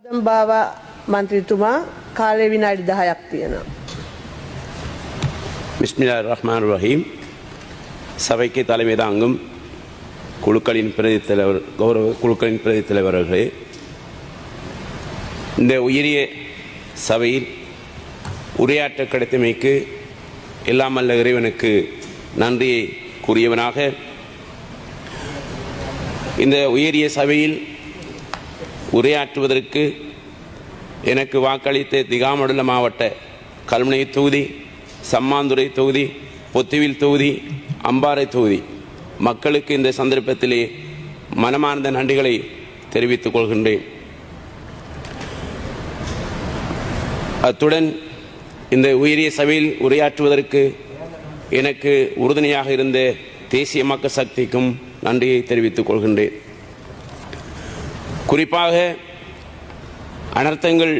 ආදම්භාව මන්ත්‍රීතුමා කාලය විනාඩි දහයක් තියෙනවා. பிஸ்மில்லா ரஹ்மான் ரஹீம் சபைக்கு தலைமை தாங்கும் குழுக்களின் பிரதி தலைவர் கௌரவ குழுக்களின் பிரதி தலைவர்களே இந்த உயரிய சபையில் உரையாற்ற கிடைத்தமைக்கு எல்லாம் அல்ல இறைவனுக்கு நன்றியை கூறியவனாக இந்த உயரிய சபையில் உரையாற்றுவதற்கு எனக்கு வாக்களித்த திகாமடுல மாவட்ட கல்முனை தொகுதி சம்மாந்துறை தொகுதி பொத்துவில் தொகுதி அம்பாறை தொகுதி. மக்களுக்கு இந்த சந்தர்ப்பத்திலே மனமார்ந்த நன்றிகளை தெரிவித்துக் கொள்கின்றேன். அத்துடன் இந்த உயரிய சபையில் உரையாற்றுவதற்கு எனக்கு உறுதுணையாக இருந்த தேசிய மக்கள் சக்திக்கும் நன்றியை தெரிவித்துக் கொள்கின்றேன். குறிப்பாக அனர்த்தங்கள்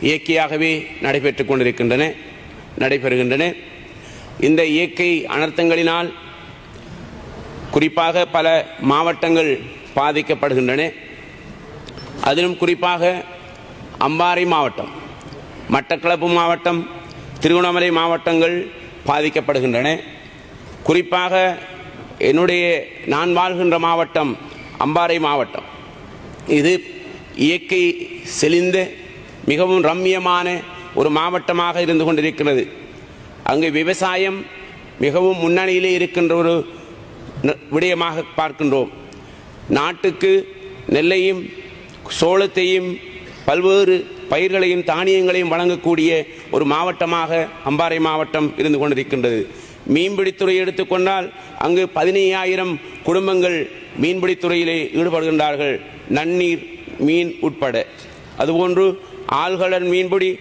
இயற்கையாகவே நடைபெற்றுக் கொண்டிருக்கின்றன நடைபெறுகின்றன. இந்த இயற்கை அனர்த்தங்களினால் குறிப்பாக பல மாவட்டங்கள் பாதிக்கப்படுகின்றன. அதிலும் குறிப்பாக அம்பாறை மாவட்டம் மட்டக்களப்பு மாவட்டம் திருவண்ணாமலை மாவட்டங்கள் பாதிக்கப்படுகின்றன. குறிப்பாக என்னுடைய நான் வாழ்கின்ற மாவட்டம் அம்பாறை மாவட்டம். இது இயற்கை செழிந்த மிகவும் ரம்மியமான ஒரு மாவட்டமாக இருந்து கொண்டிருக்கிறது. அங்கு விவசாயம் மிகவும் முன்னணியிலே இருக்கின்ற ஒரு ந- விடயமாக பார்க்கின்றோம். நாட்டுக்கு நெல்லையும் சோளத்தையும் பல்வேறு பயிர்களையும் தானியங்களையும் வழங்கக்கூடிய ஒரு மாவட்டமாக அம்பாறை மாவட்டம் இருந்து கொண்டிருக்கின்றது. மீன்பிடித்துறை எடுத்துக்கொண்டால் அங்கு பதினையாயிரம் குடும்பங்கள் மீன்பிடித்துறையிலே ஈடுபடுகின்றார்கள். நன்னீர் மீன் உட்பட. அதுபோன்று ஆழ்கடல் மீன்பிடி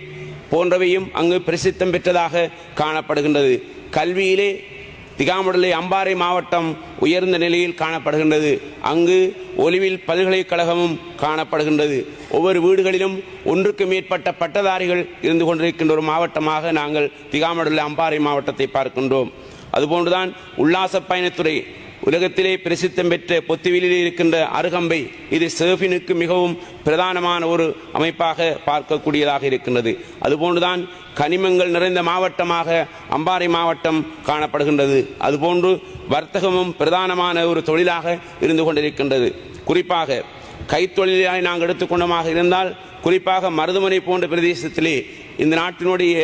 போன்றவையும் அங்கு பிரசித்தம் பெற்றதாக காணப்படுகின்றது. கல்வியிலே திகாமடலை அம்பாறை மாவட்டம் உயர்ந்த நிலையில் காணப்படுகின்றது. அங்கு ஒலிவில் பல்கலைக்கழகமும் காணப்படுகின்றது. ஒவ்வொரு வீடுகளிலும் ஒன்றுக்கு மேற்பட்ட பட்டதாரிகள் இருந்து கொண்டிருக்கின்ற ஒரு மாவட்டமாக நாங்கள் திகாமடலை அம்பாறை மாவட்டத்தை பார்க்கின்றோம். அதுபோன்றுதான் உல்லாச பயணத்துறை உலகத்திலே பிரசித்தம் பெற்ற பொத்துவிலில் இருக்கின்ற அருகம்பை இது சேஃபினுக்கு மிகவும் பிரதானமான ஒரு அமைப்பாக பார்க்கக்கூடியதாக இருக்கின்றது. அதுபோன்றுதான் கனிமங்கள் நிறைந்த மாவட்டமாக அம்பாறை மாவட்டம் காணப்படுகின்றது. அதுபோன்று வர்த்தகமும் பிரதானமான ஒரு தொழிலாக இருந்து கொண்டிருக்கின்றது. குறிப்பாக கைத்தொழிலாய் நாங்கள் எடுத்துக்கொண்டமாக இருந்தால் குறிப்பாக மருதுமனை போன்ற பிரதேசத்திலே இந்த நாட்டினுடைய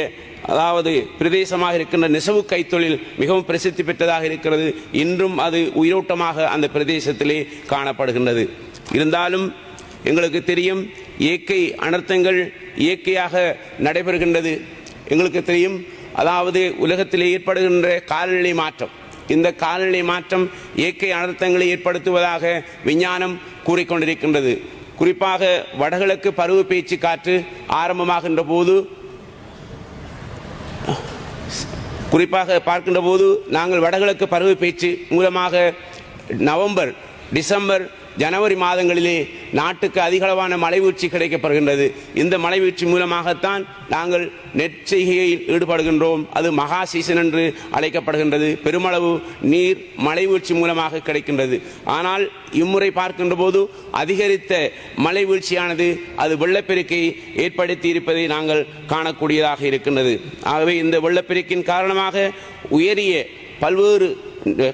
அதாவது பிரதேசமாக இருக்கின்ற நெசவு கைத்தொழில் மிகவும் பிரசித்தி பெற்றதாக இருக்கிறது. இன்றும் அது உயிரோட்டமாக அந்த பிரதேசத்திலே காணப்படுகின்றது. இருந்தாலும் எங்களுக்கு தெரியும் இயற்கை அனர்த்தங்கள் இயற்கையாக நடைபெறுகின்றது. எங்களுக்கு தெரியும் அதாவது உலகத்தில் ஏற்படுகின்ற காலநிலை மாற்றம். இந்த காலநிலை மாற்றம் இயற்கை அனர்த்தங்களை ஏற்படுத்துவதாக விஞ்ஞானம் கூறிக்கொண்டிருக்கின்றது. குறிப்பாக வடகிழக்கு பருவ பேச்சு காற்று ஆரம்பமாகின்ற போது குறிப்பாக பார்க்கின்ற போது நாங்கள் வடகிழக்கு பருவ பேச்சு மூலமாக நவம்பர் டிசம்பர் ஜனவரி மாதங்களிலே நாட்டுக்கு அதிகளவான மலைவீழ்ச்சி கிடைக்கப்படுகின்றது. இந்த மலைவீழ்ச்சி மூலமாகத்தான் நாங்கள் நெற்செய்கையில் ஈடுபடுகின்றோம். அது மகா சீசன் என்று அழைக்கப்படுகின்றது. பெருமளவு நீர் மலைவீழ்ச்சி மூலமாக கிடைக்கின்றது. ஆனால் இம்முறை பார்க்கின்ற போது அதிகரித்த மலைவீழ்ச்சியானது அது வெள்ளப்பெருக்கை ஏற்படுத்தி இருப்பதை நாங்கள் காணக்கூடியதாக இருக்கின்றது. ஆகவே இந்த வெள்ளப்பெருக்கின் காரணமாக உயரிய பல்வேறு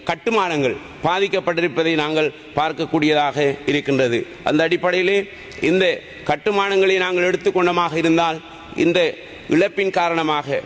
கட்டுமானங்கள் பாதிக்கப்பட்டிருப்பதை நாங்கள் பார்க்கக்கூடியதாக இருக்கின்றது. அந்த அடிப்படையிலே இந்த கட்டுமானங்களை நாங்கள் எடுத்துக்கொண்டமாக இருந்தால் இந்த இழப்பின் காரணமாக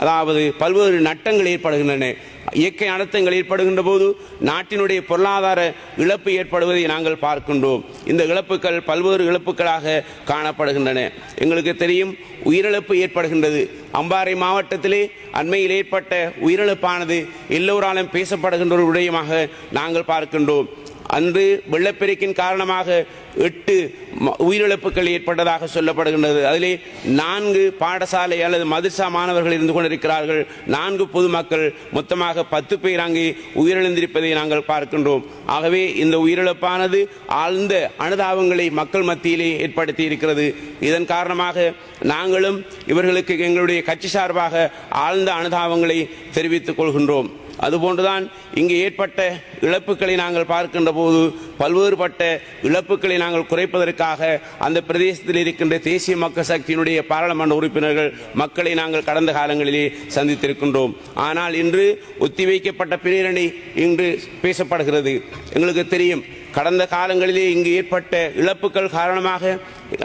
அதாவது பல்வேறு நட்டங்கள் ஏற்படுகின்றன. இயற்கை அனர்த்தங்கள் ஏற்படுகின்ற போது நாட்டினுடைய பொருளாதார இழப்பு ஏற்படுவதை நாங்கள் பார்க்கின்றோம். இந்த இழப்புகள் பல்வேறு இழப்புகளாக காணப்படுகின்றன. எங்களுக்கு தெரியும் உயிரிழப்பு ஏற்படுகின்றது. அம்பாறை மாவட்டத்திலே அண்மையில் ஏற்பட்ட உயிரிழப்பானது எல்லோராலும் பேசப்படுகின்ற ஒரு விடயமாக நாங்கள் பார்க்கின்றோம். அன்று வெள்ளப்பெருக்கின் காரணமாக எட்டு ம- உயிரிழப்புகள் ஏற்பட்டதாக சொல்லப்படுகின்றது. அதிலே நான்கு பாடசாலை அல்லது மதுசா மாணவர்கள் இருந்து கொண்டிருக்கிறார்கள். நான்கு பொதுமக்கள் மொத்தமாக பத்து பேர் அங்கே உயிரிழந்திருப்பதை நாங்கள் பார்க்கின்றோம். ஆகவே இந்த உயிரிழப்பானது ஆழ்ந்த அனுதாபங்களை மக்கள் மத்தியிலே ஏற்படுத்தி இருக்கிறது இதன் காரணமாக நாங்களும் இவர்களுக்கு எங்களுடைய கட்சி சார்பாக ஆழ்ந்த அனுதாபங்களை தெரிவித்துக் கொள்கின்றோம். அதுபோன்றுதான் இங்கு ஏற்பட்ட இழப்புகளை நாங்கள் பார்க்கின்ற போது பல்வேறுபட்ட இழப்புகளை நாங்கள் குறைப்பதற்காக அந்த பிரதேசத்தில் இருக்கின்ற தேசிய மக்கள் சக்தியினுடைய பாராளுமன்ற உறுப்பினர்கள் மக்களை நாங்கள் கடந்த காலங்களிலே சந்தித்திருக்கின்றோம். ஆனால் இன்று ஒத்திவைக்கப்பட்ட பிரேரணை இன்று பேசப்படுகிறது. எங்களுக்கு தெரியும் கடந்த காலங்களிலே இங்கு ஏற்பட்ட இழப்புகள் காரணமாக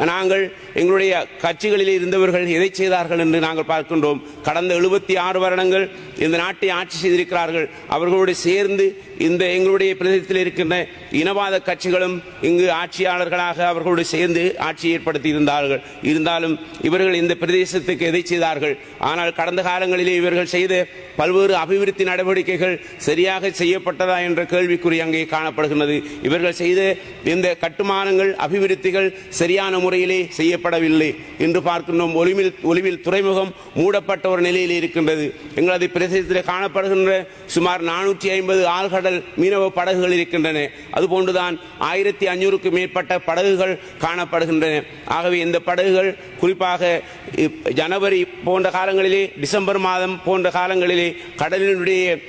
நாங்கள் எங்களுடைய கட்சிகளில் இருந்தவர்கள் எதை செய்தார்கள் என்று நாங்கள் பார்க்கின்றோம். கடந்த எழுபத்தி ஆறு வருடங்கள் இந்த நாட்டை ஆட்சி செய்திருக்கிறார்கள். அவர்களோடு சேர்ந்து இந்த எங்களுடைய பிரதேசத்தில் இருக்கின்ற இனவாத கட்சிகளும் இங்கு ஆட்சியாளர்களாக அவர்களோடு சேர்ந்து ஆட்சி ஏற்படுத்தி இருந்தார்கள் இருந்தாலும் இவர்கள் இந்த பிரதேசத்துக்கு எதை செய்தார்கள்? ஆனால் கடந்த காலங்களிலே இவர்கள் செய்த பல்வேறு அபிவிருத்தி நடவடிக்கைகள் சரியாக செய்யப்பட்டதா என்ற கேள்விக்குறி அங்கே காணப்படுகின்றது. இவர்கள் செய்த இந்த கட்டுமானங்கள் அபிவிருத்திகள் சரியான முறையிலே செய்யப்படவில்லை. என்று பார்க்கின்றோம் ஒளிவில் ஒளிவில் துறைமுகம் மூடப்பட்ட ஒரு நிலையில் இருக்கின்றது. எங்களது பிரதேசத்தில் காணப்படுகின்ற சுமார் நானூற்றி ஐம்பது ஆழ்கடல் மீனவ படகுகள் இருக்கின்றன. அதுபோன்றுதான் ஆயிரத்தி ஐநூறுக்கு மேற்பட்ட படகுகள் காணப்படுகின்றன. ஆகவே இந்த படகுகள் குறிப்பாக இப்- ஜனவரி போன்ற காலங்களிலே டிசம்பர் மாதம் போன்ற காலங்களிலே கடலினுடைய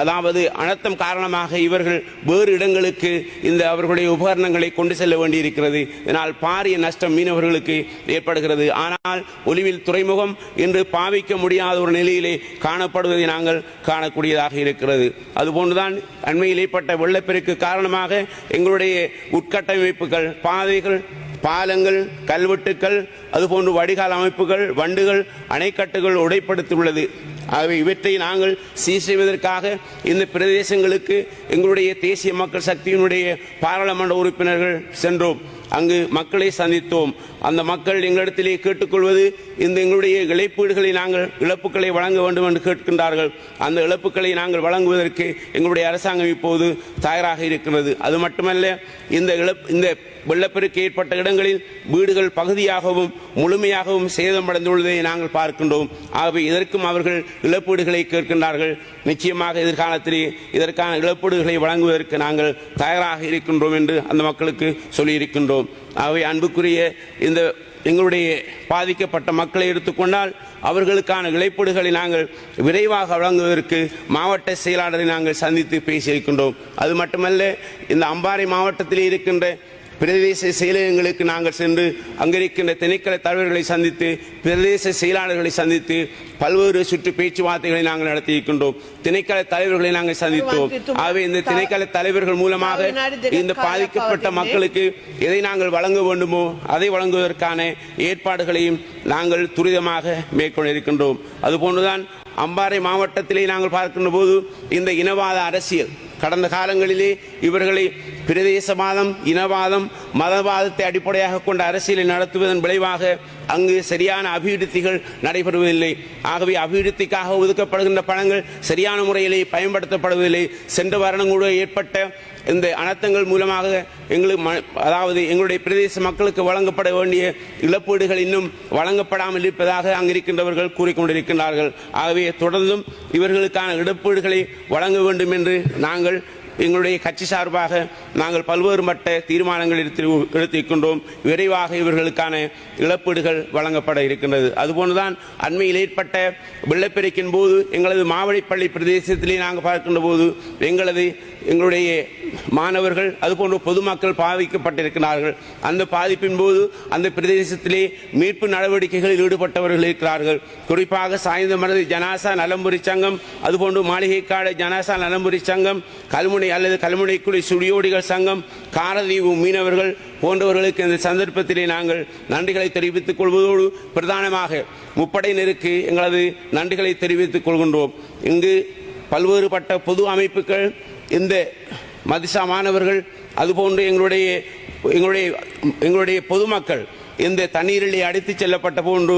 அதாவது அனர்த்தம் காரணமாக இவர்கள் வேறு இடங்களுக்கு இந்த அவர்களுடைய உபகரணங்களை கொண்டு செல்ல வேண்டியிருக்கிறது. இதனால் பாரிய நஷ்டம் மீனவர்களுக்கு ஏற்படுகிறது. ஆனால் ஒலிவில் துறைமுகம் இன்று பாவிக்க முடியாத ஒரு நிலையிலே காணப்படுவதை நாங்கள் காணக்கூடியதாக இருக்கிறது. அதுபோன்றுதான் அண்மையில் ஏற்பட்ட வெள்ளப்பெருக்கு காரணமாக எங்களுடைய உட்கட்டமைப்புகள் பாதைகள் பாலங்கள் கல்வெட்டுக்கள் அதுபோன்று வடிகால் அமைப்புகள் வண்டுகள் அணைக்கட்டுகள் உடைப்படுத்தியுள்ளது. ஆகவே இவற்றை நாங்கள் சீர் செய்வதற்காக இந்த பிரதேசங்களுக்கு எங்களுடைய தேசிய மக்கள் சக்தியினுடைய பாராளுமன்ற உறுப்பினர்கள் சென்றோம். அங்கு மக்களை சந்தித்தோம். அந்த மக்கள் எங்களிடத்திலே கேட்டுக்கொள்வது இந்த எங்களுடைய இழப்பீடுகளை நாங்கள் இழப்புகளை வழங்க வேண்டும் என்று கேட்கின்றார்கள். அந்த இழப்புகளை நாங்கள் வழங்குவதற்கு எங்களுடைய அரசாங்கம் இப்போது தயாராக இருக்கிறது. அது மட்டுமல்ல இந்த இழப்பு இந்த வெள்ளப்பெருக்கு ஏற்பட்ட இடங்களில் வீடுகள் பகுதியாகவும் முழுமையாகவும் சேதமடைந்துள்ளதை நாங்கள் பார்க்கின்றோம். ஆகவே இதற்கும் அவர்கள் இழப்பீடுகளை கேட்கின்றார்கள். நிச்சயமாக எதிர்காலத்திலே இதற்கான இழப்பீடுகளை வழங்குவதற்கு நாங்கள் தயாராக இருக்கின்றோம் என்று அந்த மக்களுக்கு சொல்லியிருக்கின்றோம். ஆகவே அன்புக்குரிய இந்த எங்களுடைய பாதிக்கப்பட்ட மக்களை எடுத்துக்கொண்டால் அவர்களுக்கான இழைப்பீடுகளை நாங்கள் விரைவாக வழங்குவதற்கு மாவட்ட செயலாளரை நாங்கள் சந்தித்து பேசியிருக்கின்றோம். அது மட்டுமல்ல இந்த அம்பாறை மாவட்டத்தில் இருக்கின்ற பிரதேச செயலகங்களுக்கு நாங்கள் சென்று அங்கிருக்கின்ற திணைக்கள தலைவர்களை சந்தித்து பிரதேச செயலாளர்களை சந்தித்து பல்வேறு சுற்று பேச்சுவார்த்தைகளை நாங்கள் நடத்தியிருக்கின்றோம். திணைக்கள தலைவர்களை நாங்கள் சந்தித்தோம். ஆகவே இந்த திணைக்கள தலைவர்கள் மூலமாக இந்த பாதிக்கப்பட்ட மக்களுக்கு எதை நாங்கள் வழங்க வேண்டுமோ அதை வழங்குவதற்கான ஏற்பாடுகளையும் நாங்கள் துரிதமாக மேற்கொண்டிருக்கின்றோம் அதுபோன்றுதான் அம்பாறை மாவட்டத்திலே நாங்கள் பார்க்கின்ற போது இந்த இனவாத அரசியல் கடந்த காலங்களிலே இவர்களை பிரதேசவாதம் இனவாதம் மதவாதத்தை அடிப்படையாக கொண்ட அரசியலை நடத்துவதன் விளைவாக அங்கு சரியான அபிவிருத்திகள் நடைபெறுவதில்லை. ஆகவே அபிவிருத்திக்காக ஒதுக்கப்படுகின்ற பணங்கள் சரியான முறையிலே பயன்படுத்தப்படுவதில்லை. சென்ற வருடம் கூட ஏற்பட்ட இந்த அனர்த்தங்கள் மூலமாக எங்களுக்கு ம- அதாவது எங்களுடைய பிரதேச மக்களுக்கு வழங்கப்பட வேண்டிய இழப்பீடுகள் இன்னும் வழங்கப்படாமல் இருப்பதாக அங்கிருக்கின்றவர்கள் கூறிக்கொண்டிருக்கின்றார்கள். ஆகவே தொடர்ந்தும் இவர்களுக்கான இழப்பீடுகளை வழங்க வேண்டும் என்று நாங்கள் எங்களுடைய கட்சி சார்பாக நாங்கள் பல்வேறு மட்ட தீர்மானங்கள் எடுத்திருக்கின்றோம். விரைவாக இவர்களுக்கான இழப்பீடுகள் வழங்கப்பட இருக்கின்றது. அதுபோன்றுதான் அண்மையில் ஏற்பட்ட வெள்ளப்பெருக்கின் போது எங்களது மாவடிப்பள்ளி பிரதேசத்திலே நாங்கள் பார்க்கின்ற போது எங்களது எங்களுடைய மாணவர்கள் அதுபோன்று பொதுமக்கள் பாதிக்கப்பட்டிருக்கிறார்கள். அந்த பாதிப்பின் போது அந்த பிரதேசத்திலே மீட்பு நடவடிக்கைகளில் ஈடுபட்டவர்கள் இருக்கிறார்கள். குறிப்பாக சாய்ந்தமரது ஜனாசா நலம்புரி சங்கம் அதுபோன்று மாளிகைக்காடு ஜனாசா நலம்புரி சங்கம் கல்முனை அல்லது கல்முனைக்குழி சுடியோடிகள் சங்கம் காரதீவு மீனவர்கள் போன்றவர்களுக்கு இந்த சந்தர்ப்பத்திலே நாங்கள் நன்றிகளை தெரிவித்துக் கொள்வதோடு பிரதானமாக முப்படையினருக்கு எங்களது நன்றிகளை தெரிவித்துக் கொள்கின்றோம். இங்கு பல்வேறுபட்ட பொது அமைப்புகள் இந்த மதிசா மாணவர்கள் அதுபோன்று எங்களுடைய எங்களுடைய எங்களுடைய பொதுமக்கள் இந்த தண்ணீரிலே அடித்துச் செல்லப்பட்ட போன்று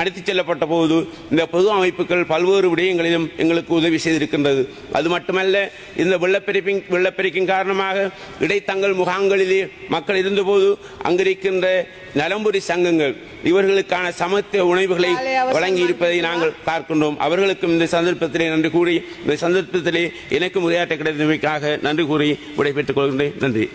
அடித்துச் செல்லப்பட்ட போது இந்த பொது அமைப்புகள் பல்வேறு விடயங்களிலும் எங்களுக்கு உதவி செய்திருக்கின்றது. அது மட்டுமல்ல இந்த வெள்ளப்பெருப்பின் வெள்ளப்பெருக்கின் காரணமாக இடைத்தங்கல் முகாம்களிலே மக்கள் இருந்தபோது அங்கிருக்கின்ற நலம்புரி சங்கங்கள் இவர்களுக்கான சமத்துவ உணவுகளை வழங்கி இருப்பதை நாங்கள் பார்க்கின்றோம். அவர்களுக்கும் இந்த சந்தர்ப்பத்திலே நன்றி கூறி இந்த சந்தர்ப்பத்திலே எனக்கும் உரையாற்ற கிடைத்தமைக்காக நன்றி கூறி விடைபெற்றுக் கொள்கின்றேன். நன்றி.